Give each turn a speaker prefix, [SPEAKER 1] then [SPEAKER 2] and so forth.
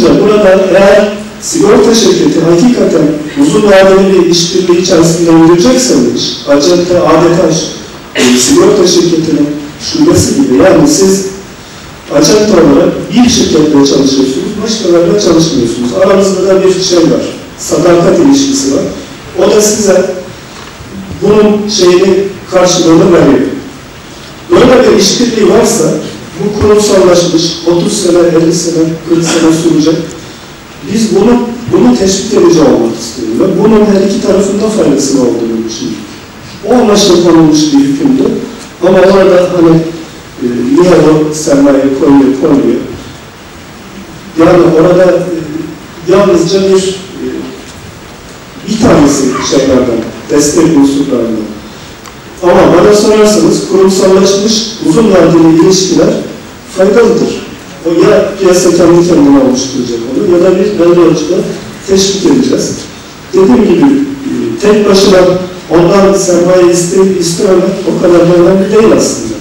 [SPEAKER 1] Burada eğer sigorta şirketi hakikaten uzun vadeli bir işbirliği içerisinde yürüyecekse bu acente adeta e, sigorta şirketinin şubesi gibi. Yani siz acente olarak bir şirketle çalışıyorsunuz, başkalarıyla çalışmıyorsunuz. Aranızda da bir şey var, sadakat ilişkisi var. O da size bunun şeyini karşılığını veriyor. Böyle bir işbirliği varsa bu kurumsallaşmış 30 sene, 50 sene, 40 sene sürecek. Biz bunu bunu tespit edici olmak istiyoruz ve bunun her iki tarafında faydasını olduğunu düşünüyoruz. O amaçla konulmuş bir hükümdü. Ama orada hani e, niye o sermaye koyuyor, koyuyor. Yani orada e, yalnızca bir e, bir tanesi şeylerden, destek unsurlarından. Ama bana sorarsanız kurumsallaşmış uzun vadeli ilişkiler faydalıdır. O ya piyasa kendi kendine oluşturacak onu ya da bir belli ölçüde teşvik edeceğiz. Dediğim gibi e, tek başına ondan sermaye isteyip istememek o kadar da önemli değil aslında.